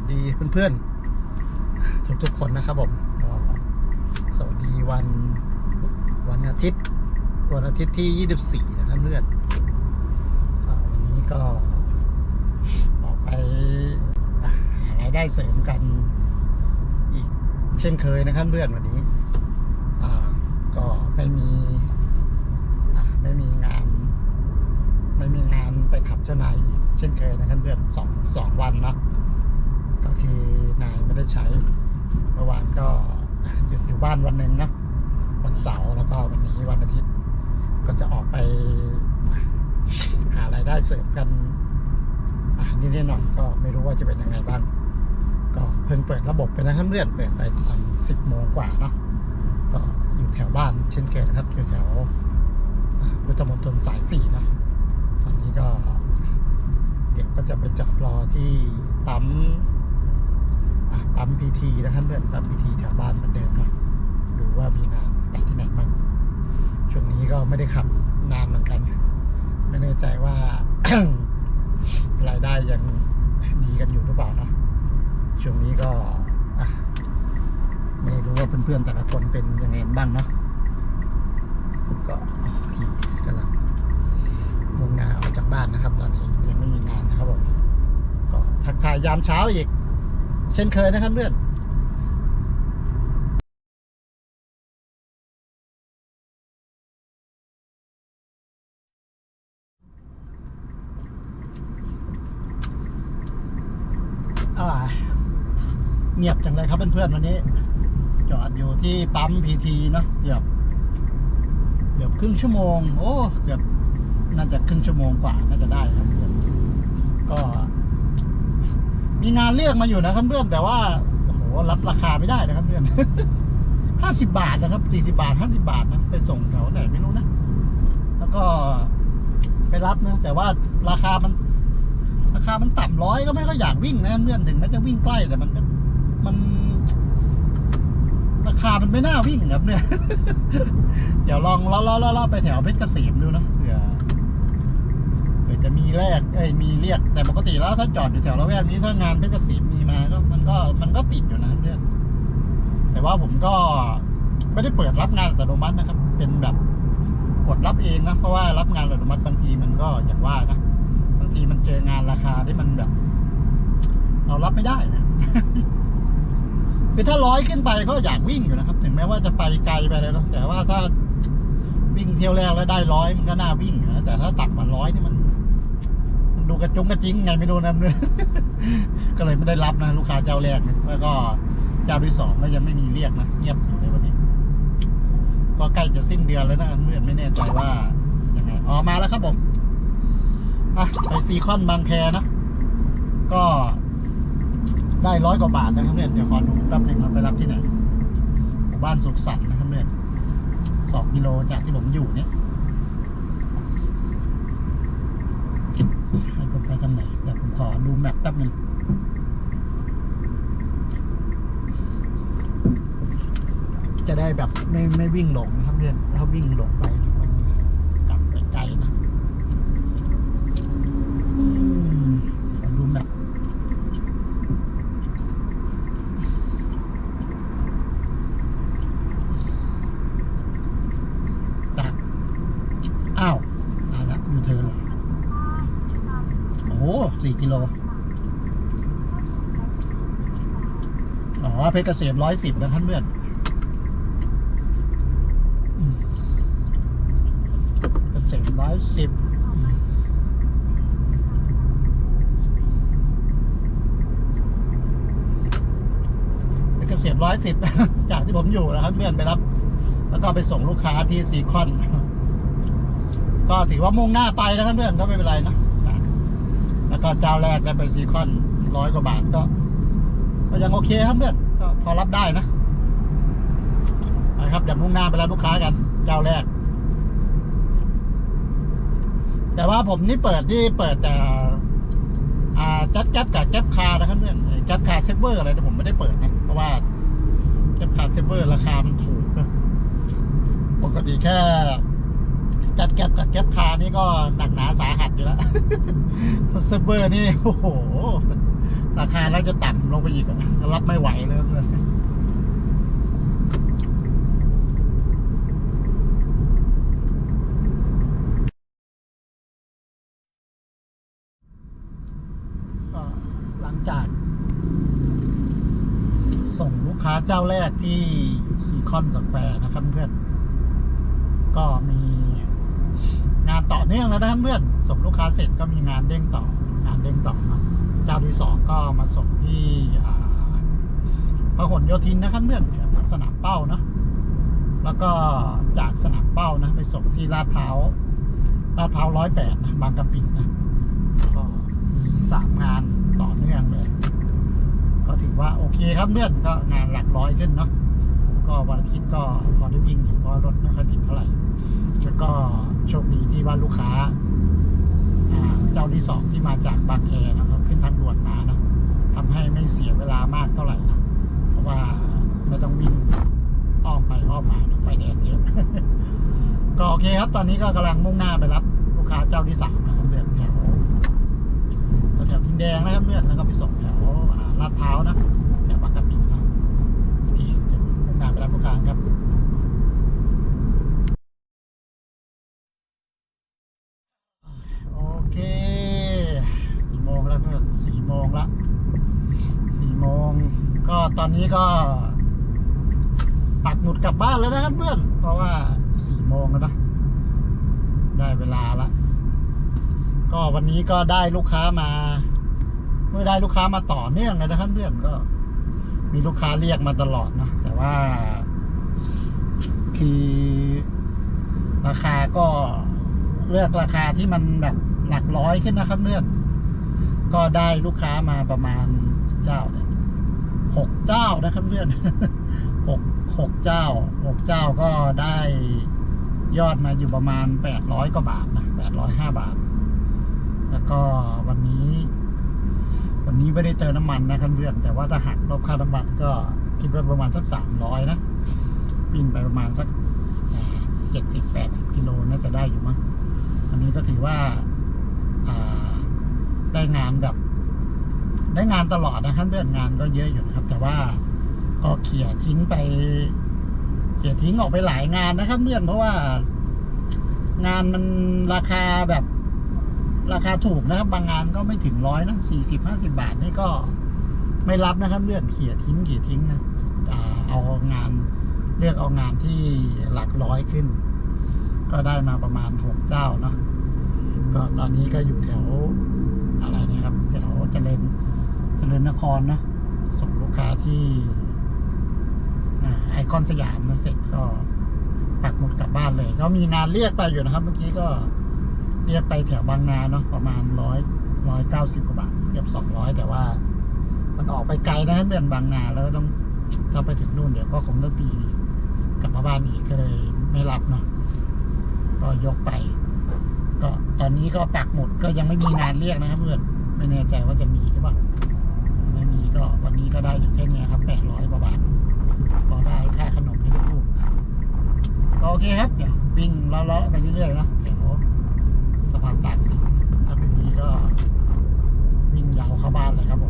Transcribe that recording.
วัสดีเพื่อนๆทุกทุกๆคนนะครับผมสวัสดีวันวันอาทิตย์ วันอาทิตย์ที่ 24 นะครับเพื่อนวันนี้ก็ออกไปหารายได้เสริมกันอีกเช่นเคยนะครับเพื่อนวันนี้ก็ไม่มีไม่มีงาน ไม่มีงานไปขับเจ้านายอีกเช่นเคยนะครับเพื่อนสองสองวันเนาะ ก็คือนายไม่ได้ใช้เมื่อวานก็หยุดอยู่บ้านวันหนึ่งนะวันเสาร์แล้วก็วันนี้วันอาทิตย์ ก็จะออกไป หารายได้เสริมกันอ่นิดหน่อยก็ไม่รู้ว่าจะเป็นยังไงบ้าง ก็เพิ่งเปิดระบบไปนะครับเพื่อนเปิดไปตอนสิบโมงกว่าเนาะก็อยู่แถวบ้านเช่นเคยนะครับอยู่แถวพุทธมณฑลสายสี่นะตอนนี้ก็ เดี๋ยวก็จะไปจอดรอที่ปั๊ม ปั๊มพีทีนะครับเพื่อนปั๊มพีทีแถวบ้านเหมือนเดิมเนาะดูว่ามีงานไปที่ไหนบ้างช่วงนี้ก็ไม่ได้ขับนานเหมือนกัน ไม่แน่ใจว่ารายได้ยังดีกันอยู่หรือเปล่าเนาะช่วงนี้ก็ไม่รู้ว่าเพื่อนๆแต่ละคนเป็นยังไงบ้างเนาะก็ขี่กำลังมุ่งหน้าออกจากบ้านนะครับ ตอนนี้ยังไม่มีงานนะครับผมก็ทักทายยามเช้าอีก เช่นเคยนะครับเพื่อนอ่าเงียบจังเลยครับเพื่อนๆวันนี้ จอดอยู่ที่ปั๊มพีทีเนาะเกือบเกือบครึ่งชั่วโมง โอ้เกือบน่าจะครึ่งชั่วโมงกว่าน่าจะได้ครับเพื่อนก็ มีงานเรียกมาอยู่นะครับเพื่อนแต่ว่าโอ้โหรับราคาไม่ได้นะครับเพื่อนห้าสิบาทนะครับสี่สิบาทห้าสิบาทนะไปส่งแถวไหนไม่รู้นะ แล้วก็ไปรับนะ แต่ว่าราคามัน ราคามันต่ำร้อยก็ไม่ก็อยากวิ่งนะเพื่อนถึงแม้จะวิ่งใกล้แต่มันมัน ราคามันไม่น่าวิ่งครับเนี่ย เดี๋ยวลองล่อล่อล่อไปแถวเพชรเกษมดูนะเผื่อ ผื่อจะมีแรกเอ้ยมีเรียกแต่ปกติแล้วถ้าจอดอยู่แถวละแวกนี้ถ้างานเพชรเกษมมีมาก็มันก็มันก็ติดอยู่นะเพื่อนแต่ว่าผมก็ไม่ได้เปิดรับงานอัตโนมัตินะครับ เป็นแบบกดรับเองนะเพราะว่ารับงานอัตโนมัติบางทีมันก็อย่างว่านะบางทีมันเจองานราคาที่มันแบบ เรารับไม่ได้นะคือถ้าร้อยขึ้นไปก็อยากวิ่งอยู่นะครับ ถึงแม้ว่าจะไปไกลไปเลยนะแต่ว่าถ้าวิ่งเที่ยวแรกแล้วได้ร้อยมันก็น่าวิ่งนะแต่ถ้าต่ำกว่าร้อยนี่มัน กระจุงกระจิงไงไม่รู้นะเนี่ยก็เลยไม่ได้รับนะลูกค้าเจ้าแรกนะแล้วก็เจ้าที่สองก็ยังไม่มีเรียกนะเงียบอยู่ในวันนี้ ก็ใกล้จะสิ้นเดือนแล้วนะเพื่อนไม่แน่ใจว่ายังไงอ๋อมาแล้วครับผมอะไปซีคอนบางแคนะก็ได้ร้อยกว่าบาทนะครับเนี่ยเดี๋ยวขอดูแป๊บหนึ่งเราไปรับที่ไหนบ้านสุขสันต์นะครับเนี่ยสองกิโลจากที่ผมอยู่เนี่ยให้ผม ไปทางไหนเดี๋ยวผมขอดูแมปแป๊บหนึ่งจะได้แบบไม่ไม่วิ่งหลงนะครับเนี่ยถ้าวิ่งหลงไปมันกลับไปไกลนะอืมขอดูแมป จากอ้าวตายละยูเทิร์นเหรอโอ้โห สี่กิโล อ๋อ เพชรเกษมร้อยสิบนะครับเพื่อนเกษมร้อยสิบเพชรเกษมร้อยสิบจากที่ผมอยู่นะครับเพื่อนไปรับ แล้วก็ไปส่งลูกค้าที่ซีคอนก็ถือว่ามุ่งหน้าไปนะครับเพื่อนก็ไม่เป็นไรนะ แล้วก็เจ้าแรกได้ไปซีคอนร้อยกว่าบาทก็ ก็ยังโอเคครับเพื่อนก็พอรับได้นะนะครับเดี๋ยวมุ่งหน้าไปรับลูกค้ากัน เจ้าแรก แต่ว่าผมนี่เปิดนี่เปิดแต่อ่าจัดแก๊ปกับแก๊ปคาร์นะครับเพื่อนแก๊ปคาร์เซฟเวอร์อะไรเนี่ยผมไม่ได้เปิดนะเพราะว่าแก๊ปคาร์เซฟเวอร์ราคามันถูกนะปกติแค่ จัดแก็บกับแก็บคานี่ก็หนักหนาสาหัสอยู่แล้วเซิร์ฟเวอร์นี่โอ้โห ราคาแล้วจะต่ำลงไปอีกอะรับไม่ไหวเลยเพื่อนก็หลังจาก ส่งลูกค้าเจ้าแรกที่ซีคอนสแควร์นะครับเพื่อน ก็มี งานต่อเนื่องแล้วนะครับเพื่อนส่งลูกค้าเสร็จก็มีงานเด้งต่องานเด้งต่อเนาะเจ้าที่สองก็มาส่งที่อ่าพหลโยธินนะครับเพื่อนสนามเป้าเนาะแล้วก็จากสนามเป้านะไปส่งที่ลาดพร้าวลาดพร้าวร้อยแปดนะบางกะปินะก็มีสามงานต่อเนื่องเลย ก็ถือว่าโอเคครับเพื่อนก็งานหลักร้อยขึ้นเนาะก็วันอาทิตย์ก็พอได้วิ่งอยู่เพราะรถไม่ค่อยติดเท่าไหร่ แล้วก็โชคดีที่ว่าลูกค้าเจ้าที่สองที่มาจากบางแคนะครับขึ้นทางด่วนมานะทำให้ไม่เสียเวลามากเท่าไหร่นะเพราะว่าไม่ต้องวิ่งอ้อมไปอ้อมมาไฟแดงเยอะก็โอเคครับ ตอนนี้ก็กำลังมุ่งหน้าไปรับ ลูกค้าเจ้าที่สามนะครับเพื่อนแถวแถวดินแดงนะครับเพื่อนแล้วก็ไปส่งแถวลาดพร้าวนะปินะโอเคเดี๋ยวมุ่งหน้าไปรับลูกค้าครับ โอเคกี่โมงแล้วเพื่อนสี่โมงละสี่โมงก็ต อนนี้ก็ปักหมุดกลับบ้านแล้วนะครับเพื่อน เพราะว่าสี่โมงแล้วนะ ได้เวลาละ ก็วันนี้ก็ได้ลูกค้ามา เมื่อได้ลูกค้ามาต่อเนื่องเลยนะครับเพื่อนก็ มีลูกค้าเรียกมาตลอดนะ แต่ว่า คือราคาก็เลือกราคาที่มันแบบหลักร้อยขึ้นนะครับเพื่อน ก็ได้ลูกค้ามาประมาณเจ้าเนี่ย หกเจ้านะครับเพื่อนหกหกเจ้าหกเจ้าก็ได้ยอดมาอยู่ประมาณแปดร้อยกว่าบาทนะแปดร้อยห้าบาท แล้วก็วันนี้ วันนี้ไม่ได้เติมน้ำมันนะครับเพื่อนแต่ว่าถ้าหักลบค่าน้ำมันก็คิดว่าประมาณสักสามร้อยนะปิ้นไปประมาณสักเจ็ดสิบแปดสิบกิโลน่าจะได้อยู่มั้งอันนี้ก็ถือว่าได้งานแบบ ได้งานตลอดนะครับเพื่อนงานก็เยอะอยู่นะครับ แต่ว่าก็เขี่ยทิ้งไปเขี่ยทิ้งออกไปหลายงานนะครับเพื่อนเพราะว่า งานมันราคาแบบ ราคาถูกนะครับ บางงานก็ไม่ถึงร้อยนะสี่สิบห้าสิบาทนี่ก็ไม่รับนะครับเลื่อกเขี่ยทิ้งเขี่ยทิ้งนะเอางานเลือกเอางานที่หลักร้อยขึ้น ก็ได้มาประมาณหกเจ้าเนาะก็ตอนนี้ก็อยู่แถวอะไรเนะครับ แถวเจริญเจริ ญนครนะส่งลูกค้าที่ไอคอนสยามเสร็จก็ปักหมุดกลับบ้านเลย ก็มีงานเรียกไปอยู่นะครับ เมื่อกี้ก็เรียกไปแถวบางนาเนาะประมาณร้อยร้อยเก้าสิบกว่าบาทเกือบสองร้อยแต่ว่า มันออกไปไกลนะครับเมือนบางนาแล้วก็ต้องถ้าไปถึงนู่นเดี๋ยวก็คงต้องตีกลับมาบ้านอีกก็เลยไม่รับเนาะก็ยกไป ก็ตอนนี้ก็ปักหมุดก็ยังไม่มีงานเรียกนะครับเพื่อนไม่แน่ใจว่าจะมีหรือเปล่า นี้ก็ได้อยู่แค่เนี้ยครับแปดร้อยกว่าบาทก็ได้ค่าขนมให้ลูกก็โอเคครับเดี๋ยววิ่งเลาะๆไปเรื่อยๆเนาะแถวสะพานตากสินถ้าเป็นนี้ก็วิ่งยาวเข้าบ้านเลยครับผม